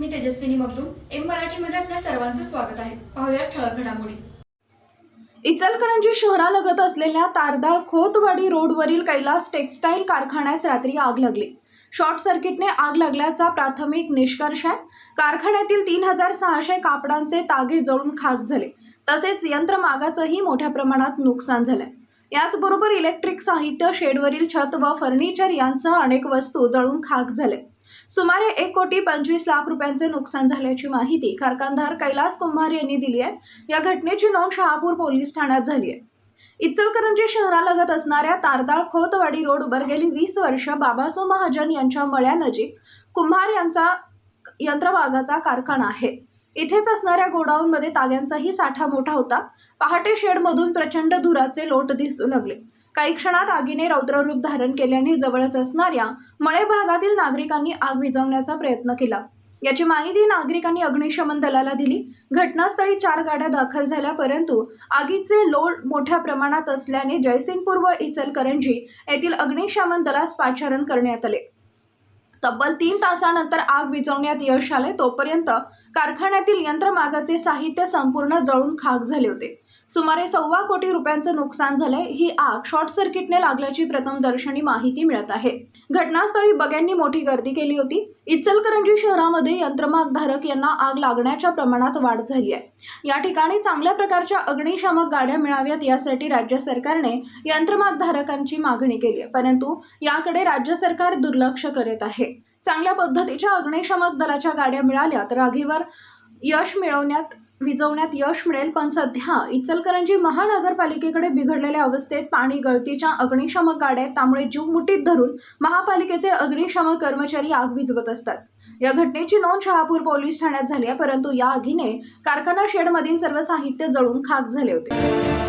मी Tejaswini Magdum M मराठीमध्ये आपल्या सर्वांचं स्वागत आहे. पाहूया ठळक घडामोडी. इचलकरंजी शहरालगत असलेल्या तारदाळ खोतवाडी रोडवरील कैलास टेक्स्टाईल कारखान्यास रात्री आग लागली. शॉर्ट सर्किटने आग लागल्याचा प्राथमिक निष्कर्ष आहे. कारखान्यातील तीन हजार सहाशे कापडांचे तागे जळून खाक झाले. तसेच यंत्रमागाचंही मोठ्या प्रमाणात नुकसान झालंय. याचबरोबर इलेक्ट्रिक साहित्य शेडवरील छत व फर्निचर यांसह अनेक वस्तू जळून खाक झाले. सुमारे एक कोटी पंचवीस लाख रुपयांचे नुकसान झाल्याची माहिती कारखानदार कैलास कुंभार यांनी दिली आहे. या घटनेची नोंद शहापूर पोलीस ठाण्यात झाली आहे. इचलकरंजी शहरालगत असणाऱ्या तारदाळ खोतवाडी रोड वर गेली वीस वर्ष बाबासो महाजन यांच्या मळ्यानजीक कुंभार यांचा यंत्रमागाचा कारखाना आहे. इथेच असणाऱ्या गोडाऊनमध्ये ताग्यांचाही साठा मोठा होता. पहाटे शेडमधून प्रचंड धुराचे लोट दिसू लागले. काही क्षणात आगीने रौद्ररूप धारण केल्याने जवळच असणाऱ्या मळे भागातील नागरिकांनी आग विझवण्याचा प्रयत्न केला. याची माहिती नागरिकांनी अग्निशमन दलाला दिली. घटनास्थळी चार गाड्या दाखल झाल्या परंतु आगीचे लोड मोठ्या प्रमाणात असल्याने जयसिंगपूर व इचलकरंजी येथील अग्निशमन दलास पाचारण करण्यात आले. तब्बल तीन तासानंतर आग विझवण्यात यश आले तोपर्यंत कारखान्यातील यंत्रमागाचे साहित्य संपूर्ण जळून खाक झाले होते. सुमारे सव्वा कोटी रुपयांचं नुकसान झालंय ही आग शॉर्ट सर्किटने लागल्याची प्रथमदर्शनी माहिती मिळत आहे. घटनास्थळी बग्यांनी मोठी गर्दी केली होती. इचलकरंजी शहरामध्ये यंत्रमागधारक यांना आग लागण्याच्या प्रमाणात वाढ झाली आहे. या ठिकाणी चांगल्या प्रकारच्या अग्निशामक गाड्या मिळाव्यात यासाठी राज्य सरकारने यंत्रमागधारकांची मागणी केली आहे. परंतु याकडे राज्य सरकार दुर्लक्ष करत आहे. चांगल्या पद्धतीच्या अग्निशामक दलाच्या गाड्या मिळाल्या तर आगीवर यश मिळवण्यात विझवण्यात यश मिळेल पण सध्या इचलकरंजी महानगरपालिकेकडे बिघडलेल्या अवस्थेत पाणी गळतीच्या अग्निशामक गाड्या त्यामुळे जीव मुठीत धरून महापालिकेचे अग्निशामक कर्मचारी आग विझवत असतात. या घटनेची नोंद शहापूर पोलीस ठाण्यात झाली आहे परंतु या आगीने कारखाना शेडमधील सर्व साहित्य जळून खाक झाले होते.